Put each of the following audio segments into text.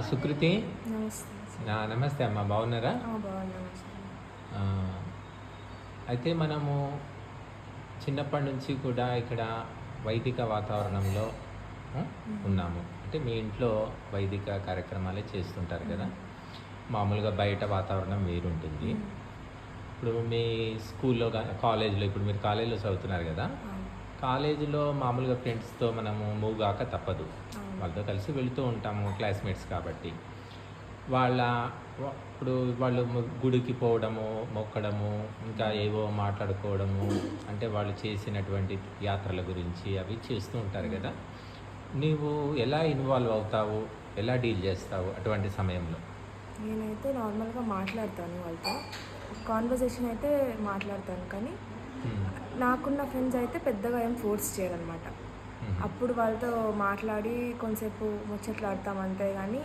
సుకృతి. నమస్తే. అమ్మ బాగున్నారా? అయితే మనము చిన్నప్పటి నుంచి కూడా ఇక్కడ వైదిక వాతావరణంలో ఉన్నాము. అంటే మీ ఇంట్లో వైదిక కార్యక్రమాలే చేస్తుంటారు కదా? మామూలుగా బయట వాతావరణం వేరుంటుంది. ఇప్పుడు మీ స్కూల్లో కాలేజీలో ఇప్పుడు మీరు కాలేజీలో చదువుతున్నారు కదా? కాలేజీలో మామూలుగా ఫ్రెండ్స్తో మనము మూవ్ కాక తప్పదు. వాళ్ళతో కలిసి వెళుతూ ఉంటాము క్లాస్మేట్స్ కాబట్టి. వాళ్ళ ఇప్పుడు వాళ్ళు గుడికి పోవడము మొక్కడము ఇంకా ఏవో మాట్లాడుకోవడము అంటే వాళ్ళు చేసినటువంటి యాత్రల గురించి అవి చేస్తూ ఉంటారు కదా. నీవు ఎలా ఇన్వాల్వ్ అవుతావు? ఎలా డీల్ చేస్తావు అటువంటి సమయంలో? నేనైతే నార్మల్గా మాట్లాడతాను వాళ్ళతో. కాన్వర్జేషన్ అయితే మాట్లాడతాను కానీ. నాకున్న ఫ్రెండ్స్ అయితే పెద్దగా ఏం ఫోర్స్ చేయరనమాట. మ్మ్. అప్పుడు వాళ్ళతో మాట్లాడి కొంచెంసేపు ముచ్చట్లు ఆడతాం అంతే కానీ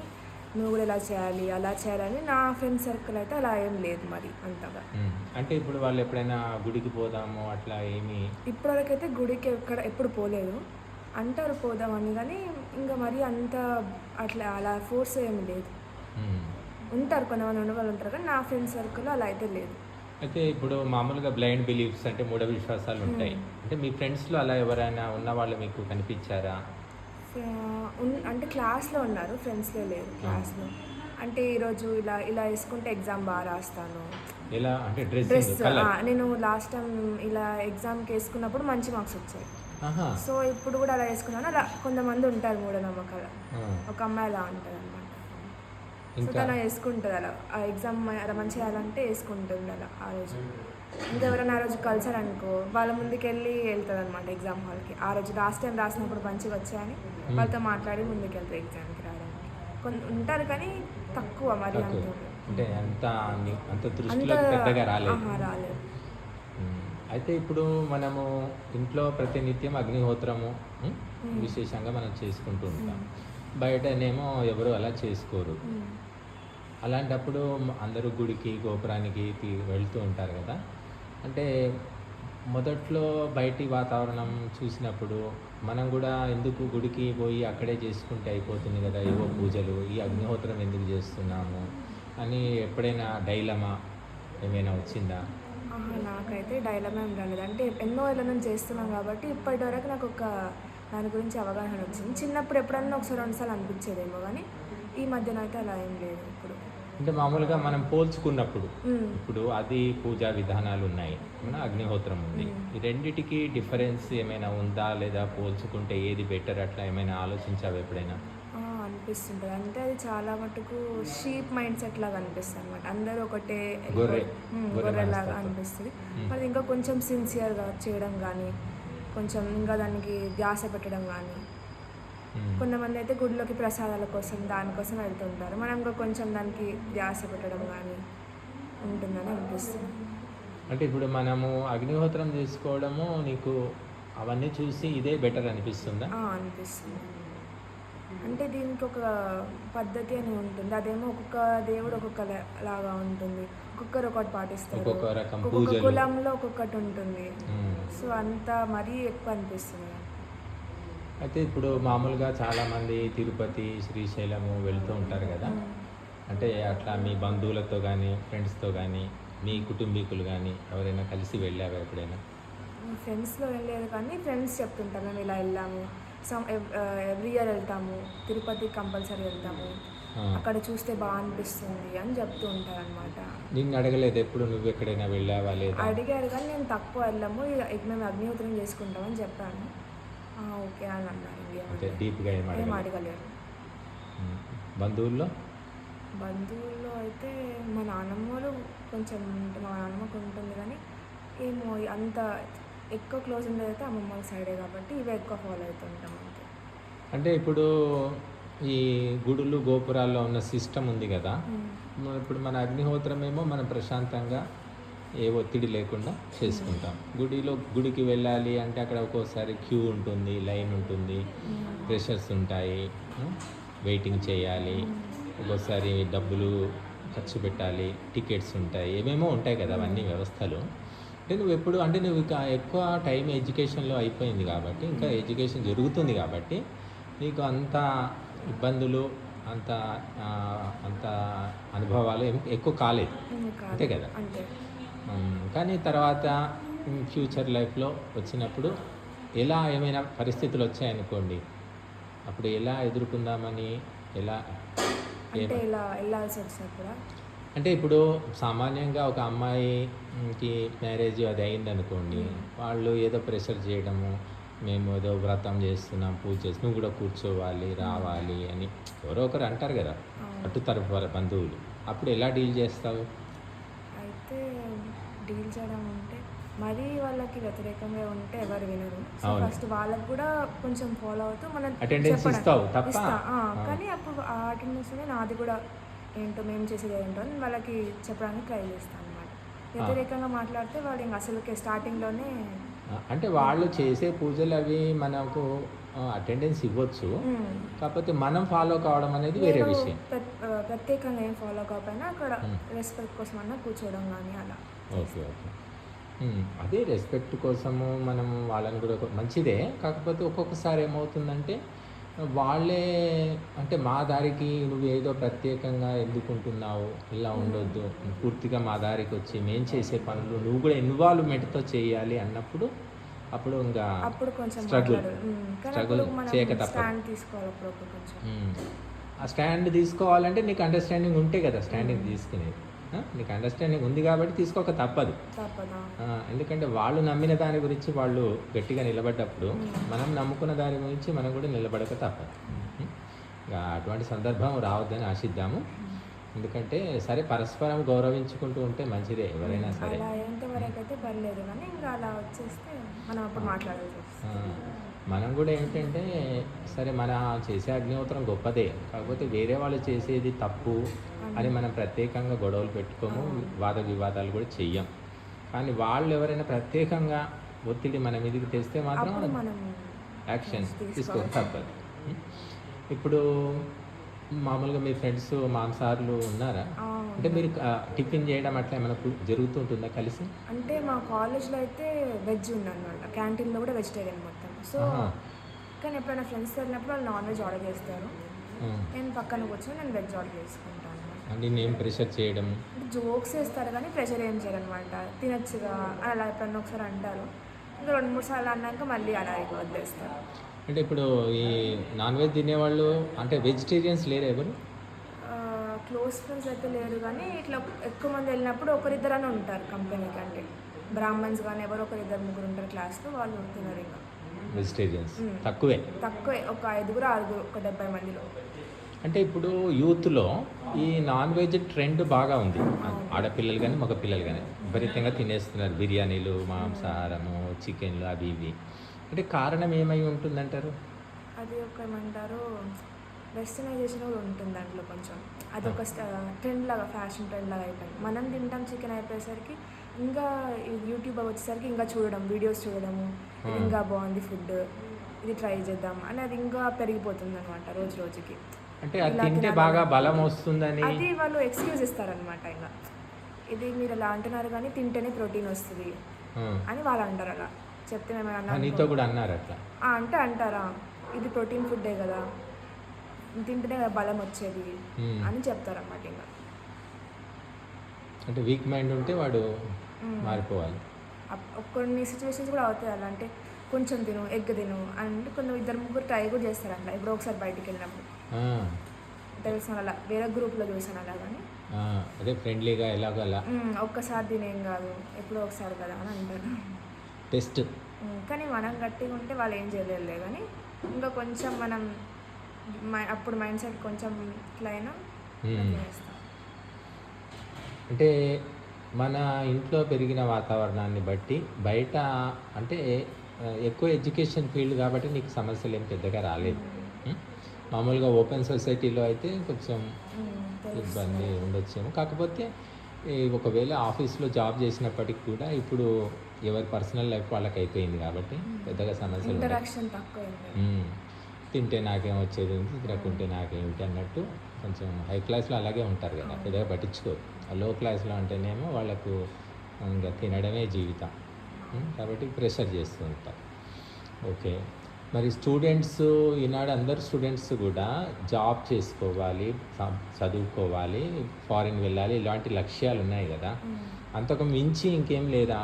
నువ్వు కూడా ఇలా చేయాలి అలా చేయాలని నా ఫ్రెండ్ సర్కిల్ అయితే అలా ఏం లేదు మరి అంతగా. అంటే ఇప్పుడు వాళ్ళు ఎప్పుడైనా గుడికి పోదాము అట్లా ఏమి? ఇప్పటివరకైతే గుడికి ఎక్కడ ఎప్పుడు పోలేదు. అంటారు పోదామని కానీ ఇంకా మరి అంత అట్లా అలా ఫోర్స్ ఏమి లేదు. ఉంటారు కొంతమంది ఉన్న వాళ్ళు ఉంటారు కానీ నా ఫ్రెండ్ సర్కిల్ అలా అయితే లేదు. అయితే ఇప్పుడు మామూలుగా బ్లైండ్ బిలీఫ్స్ అంటే మూఢ విశ్వాసాలు ఉంటాయి. అంటే మీ ఫ్రెండ్స్లో అలా ఎవరైనా ఉన్న వాళ్ళు మీకు కనిపించారా? అంటే క్లాస్లో ఉన్నారు ఫ్రెండ్స్లో లేదు క్లాస్లో. అంటే ఈరోజు ఇలా ఇలా వేసుకుంటే ఎగ్జామ్ బాగా రాస్తాను. ఎలా? అంటే డ్రెస్ నేను లాస్ట్ టైం ఇలా ఎగ్జామ్కి వేసుకున్నప్పుడు మంచి మార్క్స్ వచ్చాయి. సో ఇప్పుడు కూడా అలా వేసుకున్నాను. అలా కొంతమంది ఉంటారు మూఢనమ్మకాలు. ఆ. ఒక అమ్మాయి అలా ఉంటుంది అనమాట ఇంకా తను వేసుకుంటుంది అలా. ఆ ఎగ్జామ్ అలా మంచిగా చేయాలంటే వేసుకుంటుంది అలా ఆ రోజు. ఇంకా ఎవరైనా ఆ రోజు కలిసారనుకో వాళ్ళ ముందుకు వెళ్ళి వెళ్తుంది అనమాట ఎగ్జామ్ హాల్కి. ఆ రోజు లాస్ట్ టైం రాసినప్పుడు మంచిగా వచ్చాయని వాళ్ళతో మాట్లాడి ముందుకు వెళ్తారు ఎగ్జామ్కి రావడానికి. కొంత ఉంటారు కానీ తక్కువ మరి అంత. అంటే అంత అంత దృష్టిలో పెద్దగా రాలేదు. అయితే ఇప్పుడు మనము ఇంట్లో ప్రతినిత్యం అగ్నిహోత్రము. విశేషంగా మనం చేసుకుంటూ ఉంటాం. బయటనేమో ఎవరు అలా చేసుకోరు. అలాంటప్పుడు అందరూ గుడికి గోపురానికి వెళ్తూ ఉంటారు కదా. అంటే మొదట్లో బయటి వాతావరణం చూసినప్పుడు మనం కూడా ఎందుకు గుడికి పోయి అక్కడే చేసుకుంటే అయిపోతుంది కదా ఏవో పూజలు ఈ అగ్నిహోత్రం ఎందుకు చేస్తున్నాము అని ఎప్పుడైనా డైలమా ఏమైనా వచ్చిందా? నాకైతే డైలమా ఏం రాలేదు అంటే ఎన్నో ఏళ్ళ నుంచి చేస్తున్నాం కాబట్టి ఇప్పటి వరకు నాకు ఒక దాని గురించి అవగాహన వచ్చింది. చిన్నప్పుడు ఎప్పుడన్నా ఒకసారి రెండుసార్లు అనిపించేదేమో కానీ ఈ మధ్యన అయితే అలా ఏం లేదు ఇప్పుడు అంటే మామూలుగా మనం పోల్చుకున్నప్పుడు. ఇప్పుడు అది పూజా విధానాలు ఉన్నాయి మన అగ్నిహోత్రం ఉంది ఈ రెండిటికి డిఫరెన్స్ ఏమైనా ఉందా లేదా పోల్చుకుంటే ఏది బెటర్ అట్లా ఏమైనా ఆలోచించావు ఎప్పుడైనా అనిపిస్తుంటుంది అంటే అది చాలా మటుకు షీప్ మైండ్ సెట్ లాగా అనిపిస్తుంది అనమాట అందరూ ఒకటే గొర్రెలాగా. అనిపిస్తుంది. మరి ఇంకా కొంచెం సిన్సియర్గా చేయడం కానీ కొంచెం ఇంకా దానికి ధ్యాస పెట్టడం కానీ. కొంతమంది అయితే గుడిలోకి ప్రసాదాల కోసం దానికోసం వెళ్తుంటారు. మనం ఇంకా కొంచెం దానికి ధ్యాస పెట్టడం కానీ ఉంటుందని అనిపిస్తుంది. అంటే ఇప్పుడు మనము అగ్నిహోత్రం చేసుకోవడము నీకు అవన్నీ చూసి ఇదే బెటర్ అనిపిస్తుందా? అనిపిస్తుంది. అంటే దీనికి ఒక పద్ధతి అని ఉంటుంది. అదేమో ఒక్కొక్క దేవుడు ఒక్కొక్క లాగా ఉంటుంది. ఒక్కొక్కరు ఒకటి పాటిస్తారు. ఒక్కొక్క. కులంలో ఒక్కొక్కటి ఉంటుంది. సో అంత మరీ ఎక్కువ అనిపిస్తుంది. అయితే ఇప్పుడు మామూలుగా చాలామంది తిరుపతి శ్రీశైలము వెళ్తూ ఉంటారు కదా. అంటే అట్లా మీ బంధువులతో కానీ ఫ్రెండ్స్తో కానీ మీ కుటుంబీకులు కానీ ఎవరైనా కలిసి వెళ్ళావా ఎప్పుడైనా? ఫ్రెండ్స్లో వెళ్ళలేదు కానీ ఫ్రెండ్స్ చెప్తుంటారు మేము ఇలా వెళ్ళాము. సమ్ ఎవ్రీ ఇయర్ వెళ్తాము. తిరుపతి కంపల్సరీ వెళ్తాము. అక్కడ చూస్తే బాగా అనిపిస్తుంది అని చెప్తూ ఉంటారు అనమాట నిన్ను అడగలేదు ఎప్పుడు నువ్వు ఎక్కడైనా వెళ్ళావా లేదా? అడిగారు కానీ నేను తక్కువ వెళ్ళాము. మేము అగ్నిహోత్రం చేసుకుంటామని చెప్పాను. ఓకే అని అన్నారు అంటే ఇంకేమంటే డీప్గా ఏం అడగలేరు. బంధువుల్లో? బంధువుల్లో అయితే మా నాన్నమ్మ వాళ్ళు కొంచెం మా నాన్నమ్మకు ఉంటుంది కానీ ఏమో అంత ఎక్కువ క్లోజ్ ఉండేది అయితే అమ్మమ్మ సైడే కాబట్టి ఇవే ఎక్కువ ఫాలో అవుతుంటాం అంతే. అంటే ఇప్పుడు ఈ గుడులు గోపురాల్లో ఉన్న సిస్టమ్ ఉంది కదా. ఇప్పుడు మన అగ్నిహోత్రం ఏమో మనం ప్రశాంతంగా ఏ ఒత్తిడి లేకుండా చేసుకుంటాం గుడిలో గుడికి వెళ్ళాలి అంటే అక్కడ ఒక్కోసారి క్యూ ఉంటుంది లైన్ ఉంటుంది ప్రెషర్స్ ఉంటాయి వెయిటింగ్ చేయాలి ఒక్కోసారి డబ్బులు ఖర్చు పెట్టాలి టికెట్స్ ఉంటాయి ఏమేమో ఉంటాయి కదా అవన్నీ వ్యవస్థలు అంటే నువ్వు ఎప్పుడు అంటే నువ్వు ఇంకా ఎక్కువ టైం ఎడ్యుకేషన్లో అయిపోయింది కాబట్టి ఇంకా ఎడ్యుకేషన్ జరుగుతుంది కాబట్టి నీకు అంత ఇబ్బందులు అంత అంత అనుభవాలు ఎక్కువ కాలేదు. అంతే కదా? కానీ తర్వాత ఫ్యూచర్ లైఫ్లో వచ్చినప్పుడు ఎలా ఏమైనా పరిస్థితులు వచ్చాయనుకోండి అప్పుడు ఎలా ఎదుర్కొందామని ఎలా అంటే ఇప్పుడు సామాన్యంగా ఒక అమ్మాయికి మ్యారేజ్ అది అయింది అనుకోండి వాళ్ళు ఏదో ప్రెషర్ చేయడము మేము ఏదో వ్రతం చేస్తున్నాం పూజ చేసి నువ్వు కూడా కూర్చోవాలి రావాలి అని ఎవరో ఒకరు అంటారు కదా. అటు తరపు బంధువులు. అప్పుడు ఎలా డీల్ చేస్తావు? డీల్ చేయడం అంటే మరీ వాళ్ళకి వ్యతిరేకంగా ఉంటే ఎవరు వినరు సో. ఫస్ట్ వాళ్ళకి కూడా కొంచెం ఫాలో అవుతూ మనం చెప్పడం. ఇస్తా. కానీ అప్పుడు ఆ అటెండెన్స్ నాది కూడా ఏంటో మేము చేసేది ఏంటో అని వాళ్ళకి చెప్పడానికి ట్రై చేస్తాను అనమాట వ్యతిరేకంగా మాట్లాడితే వాళ్ళు ఇంకా అసలుకే స్టార్టింగ్లోనే అంటే వాళ్ళు చేసే పూజలు అవి మనకు అటెండెన్స్ ఇవ్వచ్చు కాకపోతే మనం ఫాలో కావడం అనేది వేరే విషయం ప్రత్యేకంగా ఏం ఫాలో కాకపోయినా అక్కడ. రెస్పెక్ట్ కోసం అన్నా కూర్చోవడం కానీ అలా ఓకే ఓకే. అదే రెస్పెక్ట్ కోసము మనం వాళ్ళని కూడా ఒక- మంచిదే. కాకపోతే ఒక్కొక్కసారి ఏమవుతుందంటే వాళ్ళే అంటే మా దారికి నువ్వు ఏదో ప్రత్యేకంగా ఎందుకుంటున్నావు ఇలా ఉండొద్దు పూర్తిగా మా దారికి వచ్చి మేము చేసే పనులు నువ్వు కూడా ఇన్వాల్వ్మెంట్తో చేయాలి అన్నప్పుడు అప్పుడు ఇంకా అప్పుడు మనం చేయక తప్పదు. స్టాండ్ తీసుకోవాలి అప్పుడు అప్పుడు కొంచెం. ఉమ్. ఆ స్టాండ్ తీసుకోవాలంటే నీకు అండర్స్టాండింగ్ ఉంటే కదా స్టాండింగ్ తీసుకునేది? నీకు అండర్స్టాండింగ్ ఉంది కాబట్టి తీసుకోక తప్పదు. ఎందుకంటే వాళ్ళు నమ్మిన దాని గురించి వాళ్ళు గట్టిగా నిలబడ్డప్పుడు మనం నమ్ముకున్న దాని గురించి మనం కూడా నిలబడక తప్పదు? ఇంకా అటువంటి సందర్భం రావద్దని ఆశిద్దాము. ఎందుకంటే సరే పరస్పరం గౌరవించుకుంటూ ఉంటే మంచిదే ఎవరైనా సరే. పర్లేదు కానీ ఇంకా అలా వచ్చేస్తే మనం అప్పుడు మనం కూడా ఏంటంటే సరే మన చేసే అగ్నిహోత్రం గొప్పదే కాకపోతే వేరే వాళ్ళు చేసేది తప్పు అని మనం ప్రత్యేకంగా గొడవలు పెట్టుకోము వాద వివాదాలు కూడా చెయ్యం. కానీ వాళ్ళు ఎవరైనా ప్రత్యేకంగా ఒత్తిడి మన మీదకి తెస్తే మాత్రం యాక్షన్. తీసుకోక తప్పదు? ఇప్పుడు మామూలుగా మీ ఫ్రెండ్స్ మాంసాహారులు ఉన్నారా? అంటే మీరు టిఫిన్ చేయడం అట్లా ఏమైనా జరుగుతుంటుందా కలిసి? అంటే మా కాలేజ్లో అయితే వెజ్ ఉందన్నమాట. క్యాంటీన్లో కూడా వెజిటేరియన్ మొత్తం. సో. కానీ ఎప్పుడైనా ఫ్రెండ్స్ వెళ్ళినప్పుడు వాళ్ళు నాన్ వెజ్ ఆర్డర్ చేస్తారు. నేను పక్కన కూర్చొని నేను వెజ్ ఆర్డర్ చేసుకుంటాను. అంటే నేను ప్రెషర్ చేయడం. జోక్స్ వేస్తారు కానీ ప్రెషర్ ఏం చేయరనమాట. తినొచ్చుగా అని అలా ఎప్పుడన్నా ఒకసారి అంటారు. ఇంకా రెండు మూడు సార్లు అన్నాక మళ్ళీ అలా ఇక వదిలేస్తారు. అంటే ఇప్పుడు ఈ నాన్ వెజ్ తినేవాళ్ళు అంటే వెజిటేరియన్స్ లేరు ఎవరు? క్లోజ్ ఫ్రెండ్స్ అయితే లేరు కానీ ఇట్లా ఎక్కువ మంది వెళ్ళినప్పుడు ఒకరిద్దరు అని ఉంటారు కంపెనీకి అంటే బ్రాహ్మణ్స్ కానీ ఎవరో ఒకరిద్దరు ముగ్గురు ఉంటారు క్లాస్లో వాళ్ళు తినరు ఇంకా. వెజిటేరియన్స్. తక్కువే. తక్కువే. ఒక ఐదుగురు ఆరుగురు ఒక డెబ్బై మందిలో. అంటే ఇప్పుడు యూత్లో ఈ నాన్ వెజ్ ట్రెండ్ బాగా ఉంది. ఆడపిల్లలు కానీ మగ పిల్లలు కానీ విపరీతంగా తినేస్తున్నారు. బిర్యానీలు మాంసాహారము చికెన్లు అవి ఇవి. అంటే కారణం ఏమై ఉంటుందంటారు? అది ఒక ఏమంటారు వెస్టర్నైజేషన్ కూడా ఉంటుంది దాంట్లో కొంచెం. అది ఒక ట్రెండ్ లాగా ఫ్యాషన్ ట్రెండ్ లాగా అయిపోయింది. మనం తింటాం చికెన్ అయిపోయేసరికి ఇంకా యూట్యూబ్ వచ్చేసరికి ఇంకా చూడడం వీడియోస్ చూడడము. ఇంకా బాగుంది ఫుడ్ ఇది ట్రై చేద్దాం అని అది ఇంకా పెరిగిపోతుంది అనమాట రోజు రోజుకి. అంటే అది తింటే. బాగా బలం వస్తుందని అది వాళ్ళు ఎక్స్క్యూజ్ ఇస్తారనమాట ఇంకా. ఇది మీరు ఇలా అంటున్నారు కానీ తింటేనే ప్రోటీన్ వస్తుంది. అని వాళ్ళు అంటారు అలా. చెప్తే మేము ఆ, అన్నాం నీతో కూడా అన్నారు అట్లా. అంటే అంటారా? ఇది ప్రోటీన్ ఫుడ్డే కదా. తింటేనే బలం వచ్చేది. అని చెప్తారన్నమాట ఇంకా. అంటే వీక్ మైండ్ ఉంటే వాడు. మారిపోవాలి. కొన్ని సిచ్యువేషన్స్ కూడా అవుతాయి అలా అంటే కొంచెం తిను ఎగ్ తిను అంటే కొన్ని ఇద్దరు ముగ్గురు ట్రై కూడా చేస్తారు అట్లా ఇప్పుడు ఒకసారి బయటికి వెళ్ళినప్పుడు. ఆ, తెలిసిన అలా వేరే గ్రూప్లో చూసాను అలా కానీ. అదే ఫ్రెండ్లీగా ఎలాగో అలా "మ్మ్, ఒక్కసారి తినేం కాదు ఎప్పుడో ఒకసారి కదా అని అంటారు. టెస్ట్ కానీ మనం గట్టిగా ఉంటే వాళ్ళు ఏం చేయలేదులే కానీ ఇంకా కొంచెం మనం అప్పుడు మైండ్ సెట్ కొంచెం ఇట్లా అయినా అంటే మన ఇంట్లో పెరిగిన వాతావరణాన్ని బట్టి బయట అంటే ఎక్కువ ఎడ్యుకేషన్ ఫీల్డ్ కాబట్టి నీకు సమస్యలు ఏం పెద్దగా రాలేదు? మామూలుగా ఓపెన్ సొసైటీలో అయితే కొంచెం. ఇబ్బంది ఉండొచ్చేమో. కాకపోతే ఒకవేళ ఆఫీస్లో జాబ్ చేసినప్పటికి కూడా ఇప్పుడు ఎవరి పర్సనల్ లైఫ్ వాళ్ళకి అయిపోయింది కాబట్టి పెద్దగా సమస్యలు. తింటే నాకేం వచ్చేది? తినకుంటే నాకేమిటి అన్నట్టు కొంచెం హై క్లాస్లో అలాగే ఉంటారు కదా. పెద్దగా పట్టించుకోరు. లో క్లాస్లో అంటేనేమో వాళ్ళకు ఇంకా తినడమే జీవితం. కాబట్టి ప్రెషర్ చేస్తూ ఉంటారు ఓకే. మరి స్టూడెంట్స్ ఈనాడు అందరు స్టూడెంట్స్ కూడా జాబ్ చేసుకోవాలి చదువుకోవాలి ఫారిన్ వెళ్ళాలి ఇలాంటి లక్ష్యాలు ఉన్నాయి కదా. అంతకు మించి ఇంకేం లేదా?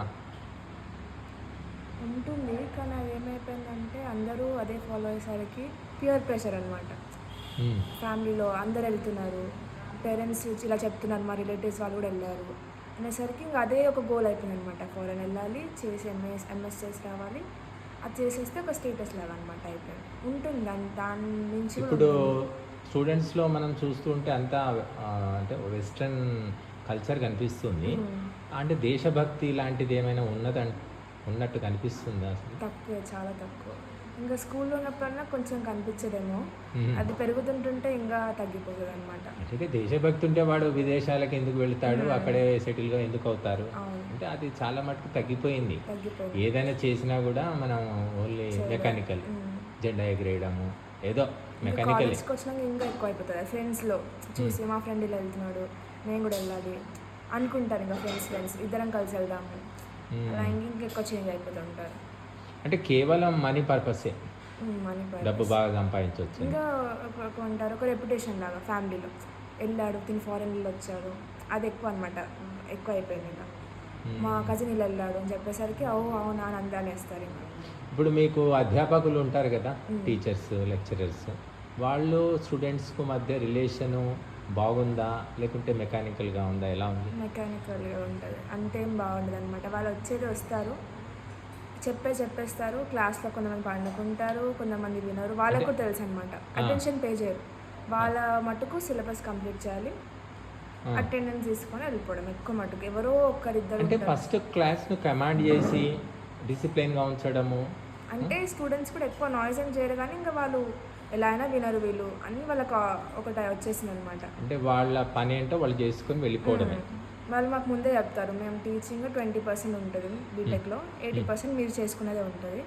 ఉంటుంది కానీ అది ఏమైపోయిందంటే అందరూ అదే ఫాలో అయ్యేసరికి ప్యూర్ ప్రెషర్ అనమాట. ఫ్యామిలీలో అందరు వెళ్తున్నారు. పేరెంట్స్ ఇలా చెప్తున్నారు మా రిలేటివ్స్ వాళ్ళు కూడా వెళ్ళారు అనేసరికి ఇంకా అదే ఒక గోల్ అయిపోయింది అనమాట ఫారెన్ వెళ్ళాలి చేసి ఎంఎస్ ఎంఎస్ చేసి రావాలి. అది చేసేస్తే ఒక స్టేటస్ లాగా అనమాట అయిపోయింది. ఉంటుంది దాని దాని నుంచి ఇప్పుడు. స్టూడెంట్స్లో మనం చూస్తుంటే అంతా ఆ, అంటే వెస్ట్రన్ కల్చర్ కనిపిస్తుంది. అంటే దేశభక్తి లాంటిది ఏమైనా ఉన్నదంట ఉన్నట్టు కనిపిస్తుందా అసలు? తక్కువే చాలా తక్కువ. ఇంకా స్కూల్లో ఉన్నప్పుడన్నా కొంచెం కనిపించదేమో. అది పెరుగుతుంటుంటే ఇంకా తగ్గిపోతుంది అనమాట అంటే దేశభక్తి ఉంటే వాడు విదేశాలకు ఎందుకు వెళ్తాడు? అక్కడే సెటిల్గా ఎందుకు అవుతారు? అంటే అది చాలా మటుకు తగ్గిపోయింది. ఏదైనా చేసినా కూడా మనం ఓన్లీ. మెకానికల్. జెండా ఎగిరేయడము ఏదో మెకానికల్. వచ్చినాక ఇంకా ఎక్కువ అయిపోతుంది ఫ్రెండ్స్లో చూసి మా ఫ్రెండ్ ఇలా వెళ్తున్నాడు నేను కూడా వెళ్ళాలి అనుకుంటారు ఇంకా ఫ్రెండ్స్ ఫ్రెండ్స్. ఇద్దరం కలిసి వెళ్దాము. అలా ఇంక ఇంకా ఎక్కువ చేంజ్ అయిపోతుంటారు అంటే కేవలం మనీ పర్పసే మనీ డబ్బు బాగా సంపాదించవచ్చు ఇంకా ఒక- ఒక రెప్యుటేషన్ లాగా ఫ్యామిలీలో వెళ్ళాడు తిని ఫారెన్ వచ్చాడు. అది ఎక్కువ అనమాట ఎక్కువ అయిపోయింది ఇంకా. మా కజిన్ ఇలా వెళ్ళాడు అని చెప్పేసరికి ఓ అవునా? అని ఇంకా. ఇప్పుడు మీకు అధ్యాపకులు ఉంటారు కదా. టీచర్స్ లెక్చరర్స్ వాళ్ళు స్టూడెంట్స్కు మధ్య రిలేషను బాగుందా? లేకుంటే మెకానికల్గా ఉందా? ఎలా ఉంది? మెకానికల్గా ఉంటుంది. అంతేం బాగుండదు అనమాట వాళ్ళు వచ్చేది వస్తారు. చెప్పే చెప్పేస్తారు. క్లాస్లో కొంతమంది పండుకుంటారు కొంతమంది వినరు. వాళ్ళకు కూడా తెలుసు అనమాట అటెన్షన్ పే చేయరు. వాళ్ళ మటుకు సిలబస్ కంప్లీట్ చేయాలి. అటెండెన్స్ తీసుకొని వెళ్ళిపోవడం. ఎక్కువ మటుకు. ఎవరో ఒక్కరిద్దరు అంటే. ఫస్ట్ క్లాస్ను కమాండ్ చేసి డిసిప్లైన్గా ఉంచడము. అంటే స్టూడెంట్స్ కూడా ఎక్కువ నాయిస్ ఏం చేయరు కానీ ఇంకా వాళ్ళు ఎలా అయినా వినరు వీళ్ళు అని వాళ్ళకి ఒకటి వచ్చేసింది అనమాట అంటే వాళ్ళ పని ఏంటో వాళ్ళు చేసుకొని వెళ్ళిపోవడమే. వాళ్ళు మాకు ముందే చెప్తారు మేము టీచింగ్ ట్వంటీ పర్సెంట్ ఉంటుంది బీటెక్లో ఎయిటీ పర్సెంట్ మీరు చేసుకునేదే ఉంటుంది.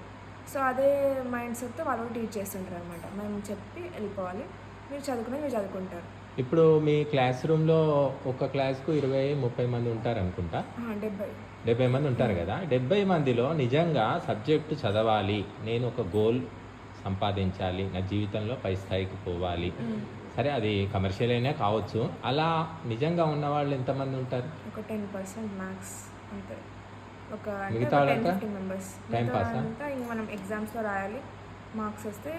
సో అదే మైండ్ సెట్తో వాళ్ళు టీచ్ చేస్తుంటారు అనమాట మేము చెప్పి వెళ్ళిపోవాలి మీరు చదువుకునే మీరు చదువుకుంటారు. ఇప్పుడు మీ క్లాస్ రూమ్లో ఒక క్లాస్కు ఇరవై ముప్పై మంది ఉంటారు అనుకుంటా? డెబ్బై. డెబ్బై మంది ఉంటారు కదా? డెబ్బై మందిలో నిజంగా సబ్జెక్టు చదవాలి నేను ఒక గోల్ సంపాదించాలి నా జీవితంలో పై స్థాయికి పోవాలి. సరే అది కమర్షియల్ అయినా కావచ్చు. అలా నిజంగా ఉన్న వాళ్ళు ఎంతమంది ఉంటారు? ఒక టెన్ పర్సెంట్ మ్యాథ్స్ అంతే. ఒక మిగతా మెంబర్స్. pass ఆ? అంతా ఇంక మనం ఎగ్జామ్స్లో రాయాలి మార్క్స్ వస్తే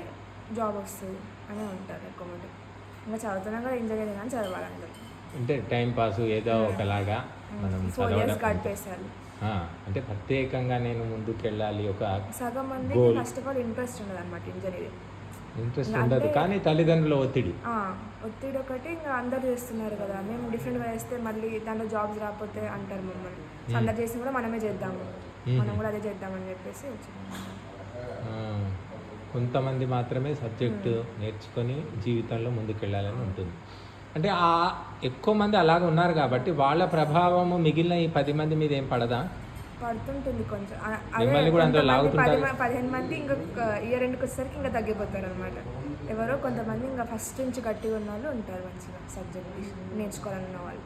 జాబ్ వస్తుంది అనే ఉంటారు ఎక్కువ మంది ఇంకా చదువుతున్నా కూడా ఎంజాయ్ చేయాలి కానీ చదవాలి అందరూ అంటే టైం పాస్ ఏదో ఒకలాగా మనం ఫోర్ ఇయర్స్ చదవడం గడిపేసారు ఆ, అంటే ప్రత్యేకంగా నేను ముందుకు వెళ్ళాలి ఒక సగం Goal. First of all interest ఉండదు అనమాట ఇంజనీరింగ్. ఇంట్రెస్ట్ ఉండదు. కానీ తల్లిదండ్రుల ఒత్తిడి. ఒత్తిడి ఒకటి ఇంకా అందరు చేస్తున్నారు కదా. మేము డిఫరెంట్గా చేస్తే మళ్ళీ దాంట్లో జాబ్స్ రాకపోతే అంటారు మమ్మల్ని. సో అందరు చేసి కూడా మనమే చేద్దాము. మనం కూడా అదే చేద్దామని చెప్పేసి కొంతమంది మాత్రమే సబ్జెక్టు నేర్చుకొని జీవితంలో ముందుకెళ్ళాలని ఉంటుంది. అంటే ఆ ఎక్కువ మంది అలాగ ఉన్నారు కాబట్టి వాళ్ళ ప్రభావము మిగిలిన ఈ పది మంది మీద ఏం పడదా? పడుతుంటుంది కొంచెం. పది పదిహేను మంది ఇంకా ఇయర్ ఎండ్కి వచ్చేసరికి ఇంకా తగ్గిపోతారు అనమాట ఎవరో కొంతమంది ఇంకా ఫస్ట్ నుంచి గట్టిగా ఉన్న వాళ్ళు ఉంటారు మంచిగా సబ్జెక్ట్ నేర్చుకోవాలన్న వాళ్ళు.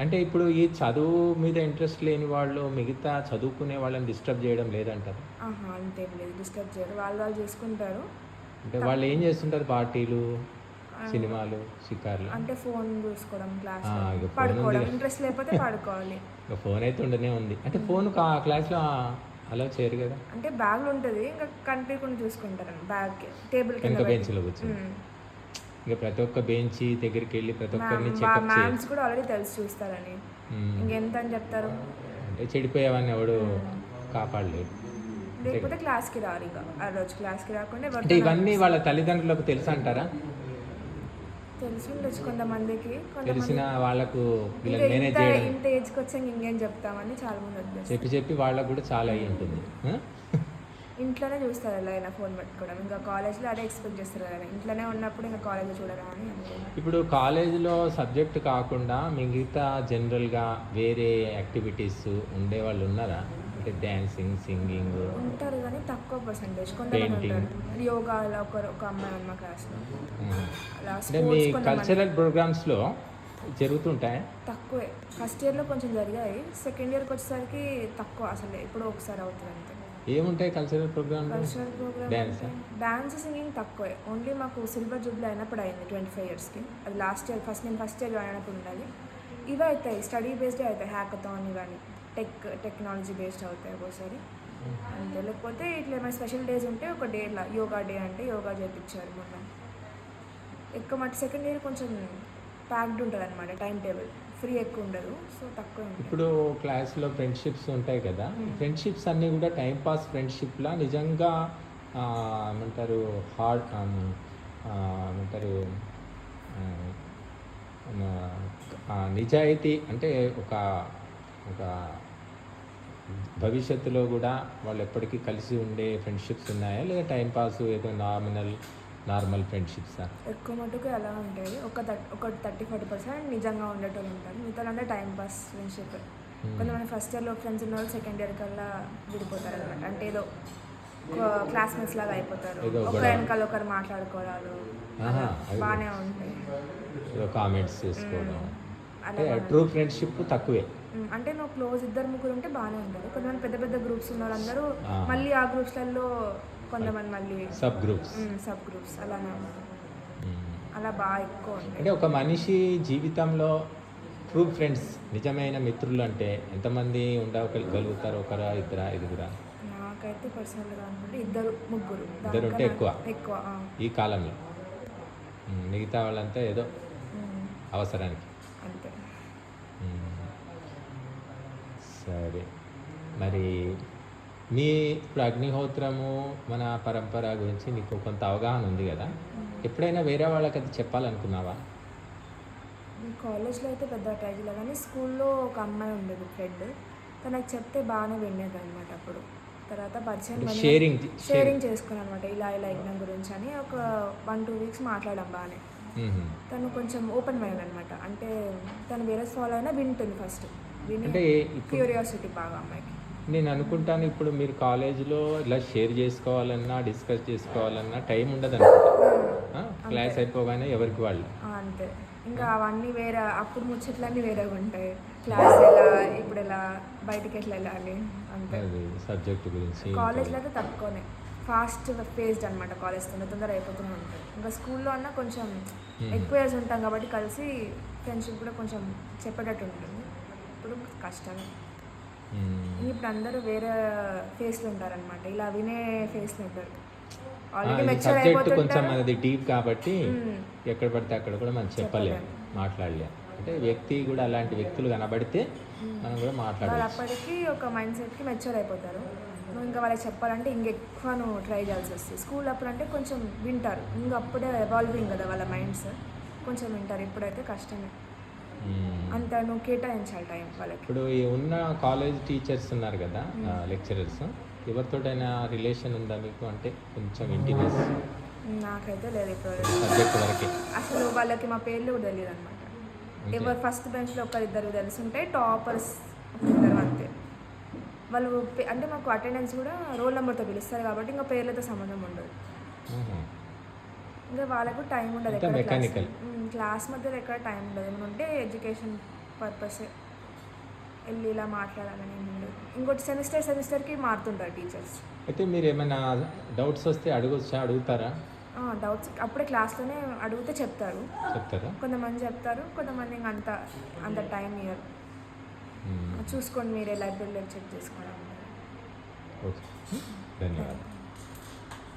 అంటే ఇప్పుడు ఈ చదువు మీద ఇంట్రెస్ట్ లేని వాళ్ళు మిగతా చదువుకునే వాళ్ళని డిస్టర్బ్ చేయడం లేదంటారు? ఆహా అంతేం లేదు. డిస్టర్బ్ చేయరు. వాళ్ళు వాళ్ళు చేసుకుంటారు. అంటే వాళ్ళు ఏం చేస్తుంటారు? పార్టీలు సినిమాలు షికార్లు? అంటే ఫోన్ చూసుకోవడం క్లాస్ పడుకోవడం. ఇంట్రెస్ట్ లేకపోతే పడుకోవాలి. ఇక ఫోన్ అయితే ఉండనే ఉంది. అంటే ఫోన్ కా క్లాస్లో అలా చేయరు కదా? అంటే బ్యాగ్లో ఉంటుంది ఇంకా కనిపించకుండా చూసుకుంటారు బ్యాగ్ టేబుల్ కింద. బెంచ్లో కూర్చొని. ఇక ప్రతి ఒక్క బెంచ్ దగ్గరికి వెళ్ళి ప్రతి ఒక్కరిని చేయాలి మ్యామ్స్ కూడా ఆల్రెడీ తెలిసి చూస్తారని. ఇంకెంత అని చెప్తారు? అంటే చెడిపోయేవాడిని ఎవడు కాపాడలేడు లేకపోతే క్లాస్కి రారు ఇక. ఆ రోజు క్లాస్కి రాకుండా అంటే ఇవన్నీ వాళ్ళ తల్లిదండ్రులకు తెలుసు అంటారా తెలిసి ఉండొచ్చు కొంతమందికి. కొంతమంది తెలిసిన వాళ్ళకు మేనేజ్ ఇంత చేయడం. ఇంత ఏజ్కి వచ్చాక ఇంకేం చెప్తామని చాలా మంది వదిలేస్తారు. చెప్పి చెప్పి వాళ్ళకు కూడా చాలా అయ్యి ఉంటుంది? ఇంట్లోనే చూస్తారు ఎలా అయినా ఫోన్ పెట్టుకోవడం. ఇంకా కాలేజ్లో అదే ఎక్స్పెక్ట్ చేస్తారు కదా ఇంట్లోనే ఉన్నప్పుడు ఇంకా కాలేజ్లో చూడరా అని. ఇప్పుడు కాలేజీలో సబ్జెక్ట్ కాకుండా మిగతా జనరల్గా వేరే యాక్టివిటీస్ ఉండేవాళ్ళు ఉన్నారా? అంటే డ్యాన్సింగ్ సింగింగ్ ఉంటారు కానీ తక్కువ పర్సంటేజ్ కొంతమంది. ఉంటారు యోగాలో ఒక ఒక అమ్మాయి ఉంది మా క్లాస్లో అలా అంటే మీ కల్చరల్ ప్రోగ్రామ్స్లో జరుగుతుంటాయి? తక్కువే. ఫస్ట్ ఇయర్లో కొంచెం జరిగాయి. సెకండ్ ఇయర్కి వచ్చేసరికి తక్కువ అసలు. ఎప్పుడో ఒకసారి అవుతుంది అంతే. ఏముంటాయి cultural programme cultural programme? Dance singing తక్కువే. ఓన్లీ మాకు సిల్వర్ జూబ్లీ అయినప్పుడు అయింది ట్వంటీ ఫైవ్ ఇయర్స్కి అది లాస్ట్ ఇయర్ ఫస్ట్ నేను ఫస్ట్ ఇయర్ జాయిన్ అయినప్పుడు ఉండాలి. ఇవే అవుతాయి స్టడీ బేస్డ్ అవుతాయి. హ్యాకథాన్ ఇవన్నీ. టెక్ టెక్నాలజీ బేస్డ్ అవుతాయి ఒక్కోసారి. అంతే లేకపోతే ఇట్లా ఏమైనా స్పెషల్ డేస్ ఉంటే ఒక డే ఇట్లా యోగా డే అంటే యోగా చేయించారు మొన్న. ఎక్కువ మట్టి సెకండ్ ఇయర్ కొంచెం ప్యాక్డ్ ఉంటుంది అనమాట టైం టేబుల్. ఫ్రీ ఎక్కువ ఉండదు సో తక్కువ ఇప్పుడు క్లాస్లో ఫ్రెండ్షిప్స్ ఉంటాయి కదా ఫ్రెండ్షిప్స్ అన్నీ కూడా టైం పాస్ ఫ్రెండ్షిప్లా నిజంగా ఏమంటారు హార్డ్ ఏమంటారు నిజాయితీ అంటే ఒక ఒక భవిష్యత్తులో కూడా వాళ్ళు ఎప్పటికీ కలిసి ఉండే ఫ్రెండ్షిప్స్ ఉన్నాయా? లేదా టైం పాస్ ఏదో నామినల్ నార్మల్ ఫ్రెండ్షిప్సా? ఎక్కువ మటుకు ఎలా ఉంటుంది ఒక ఒక థర్టీ ఫార్టీ పర్సెంట్ నిజంగా ఉండేటోళ్ళు ఉంటారు. మిగతా అంటే టైం పాస్ ఫ్రెండ్షిప్. కొంతమంది ఫస్ట్ ఇయర్లో ఫ్రెండ్స్ ఉన్న వాళ్ళు సెకండ్ ఇయర్ కల్లా విడిపోతారు అనమాట అంటే ఏదో క్లాస్మేట్స్ లాగా అయిపోతారు. గొడవ. వెనకాల ఒకరు మాట్లాడుకోవడాలు బాగానే ఉంటాయి కామెంట్స్ చేసుకోవడం. అంటే ట్రూ ఫ్రెండ్షిప్ తక్కువే. అంటే నువ్వు క్లోజ్ ఇద్దరు ముగ్గురు ఉంటే బాగానే ఉంటుంది. కొంతమంది పెద్ద పెద్ద గ్రూప్స్ ఉన్న వాళ్ళందరూ. మళ్ళీ ఆ గ్రూప్స్లలో కొంతమంది మళ్ళీ సబ్ గ్రూప్స్ సబ్ గ్రూప్స్ అలానే ఉంటారు అలా బాగా ఎక్కువ అంటే ఒక మనిషి జీవితంలో ట్రూ ఫ్రెండ్స్ నిజమైన మిత్రులు అంటే ఎంతమంది ఉండగలుగుతారు? ఒకరా ఇద్దరా ఐదుగురా? నాకైతే పర్సనల్గా అనుకుంటే ఇద్దరు ముగ్గురు. ఇద్దరు ఉంటే ఎక్కువ. ఎక్కువ. ఈ కాలంలో. మిగతా వాళ్ళంతా ఏదో అవసరానికి. సరే మరి మీ ఇప్పుడు అగ్నిహోత్రము మన పరంపర గురించి నీకు కొంత అవగాహన ఉంది కదా? ఎప్పుడైనా వేరే వాళ్ళకి అది చెప్పాలనుకున్నావా? కాలేజ్లో అయితే పెద్ద ట్రై చేయలేదు కానీ స్కూల్లో ఒక అమ్మాయి ఉండేది ఫ్రెండ్. తనకు చెప్తే బాగానే వినేది అనమాట అప్పుడు. తర్వాత పరిచయం షేరింగ్ షేరింగ్ చేసుకున్నాను అనమాట ఇలా ఇలా యజ్ఞం గురించి అని ఒక వన్ టూ వీక్స్ మాట్లాడాం బాగానే. తను కొంచెం ఓపెన్ మైండ్ అనమాట అంటే తను వేరే ఫాలో అయినా వింటుంది ఫస్ట్. అంటే క్యూరియాసిటీ బాగా అమ్మాయికి. నేను అనుకుంటాను ఇప్పుడు మీరు కాలేజీలో ఇలా షేర్ చేసుకోవాలన్నా డిస్కస్ చేసుకోవాలన్నా టైం ఉండదు అనుకుంటా. క్లాస్ అయిపోగానే ఎవరికి వాళ్ళు? అంతే. ఇంకా అవన్నీ వేరే అప్పుడు ముచ్చట్లన్నీ వేరేగా ఉంటాయి. క్లాస్ ఎలా ఇప్పుడు ఎలా బయటికి ఎట్లా వెళ్ళాలి? అంతే. సబ్జెక్ట్ గురించి కాలేజ్లో అయితే తక్కువనే. ఫాస్ట్ ఫేస్డ్ అనమాట కాలేజ్ తొందర తొందర అయిపోతూనే ఉంటుంది. ఇంకా స్కూల్లో అన్న కొంచెం ఎక్కువ ఇయర్స్ ఉంటాం కాబట్టి కలిసి ఫ్రెండ్షిప్ కూడా కొంచెం చెప్పేటట్టు ఉంటుంది. ఇప్పుడు కష్టమే. ఇప్పుడు అందరూ వేరే ఫేస్లో ఉంటారనమాట ఇలా వినే ఫేస్లో ఉంటారు. సబ్జెక్ట్ కొంచెం మనది డీప్ కాబట్టి. ఎక్కడ పడితే అక్కడ కూడా మనం చెప్పలేము మాట్లాడలేము అంటే వ్యక్తి కూడా అలాంటి వ్యక్తులు కనబడితే మనం కూడా మాట్లాడవచ్చు అప్పటికి ఒక మైండ్ సెట్కి మెచ్యూర్ అయిపోతారు. నువ్వు ఇంకా వాళ్ళకి చెప్పాలంటే ఇంకెక్కువ నువ్వు ట్రై చేయాల్సి వస్తుంది. స్కూల్ అప్పుడు అంటే కొంచెం వింటారు. ఇంకా అప్పుడే ఎవాల్వింగ్ కదా వాళ్ళ మైండ్స్ కొంచెం వింటారు. ఇప్పుడైతే కష్టమే. అంత నువ్వు కేటాయించాలి టైం వాళ్ళకి. ఇప్పుడు ఉన్న కాలేజ్ టీచర్స్ ఉన్నారు కదా లెక్చరర్స్ ఎవరితోటైనా రిలేషన్ ఉందా మీకు? అంటే కొంచెం ఇంటిమేస్ నాకైతే లేదు ఇప్పుడు సబ్జెక్ట్ వరకే. అసలు వాళ్ళకి మా పేర్లు కూడా తెలియదు అనమాట ఎవరు ఫస్ట్ బెంచ్లో ఒకరిద్దరు తెలుసుంటే టాపర్స్ ఇద్దరు అంతే. వాళ్ళు అంటే మాకు అటెండెన్స్ కూడా రోల్ నెంబర్తో పిలుస్తారు కాబట్టి ఇంకా పేర్లతో సంబంధం ఉండదు. మ్మ్. ఇంకా వాళ్ళకు టైం ఉండదు ఎక్కడ క్లాస్ మధ్యలో ఎక్కడ టైం ఉండదు. ఏమైనా ఉంటే ఎడ్యుకేషన్ పర్పస్ వెళ్ళి ఇలా మాట్లాడాలని ఏమి ఉండదు. ఇంకోటి సెమిస్టర్ సెమిస్టర్కి మారుతుంటారు టీచర్స్ అయితే మీరు ఏమైనా డౌట్స్ వస్తే అడగొచ్చా అడుగుతారా? డౌట్స్ అప్పుడే క్లాస్లోనే అడిగితే చెప్తారు. చెప్తారా? కొంతమంది చెప్తారు కొంతమంది ఇంకా అంత అంత టైం మ్మ్. చూసుకోండి మీరే లైబ్రరీలో చెక్ చేసుకోండి ఓకే. ధన్యవాదాలు.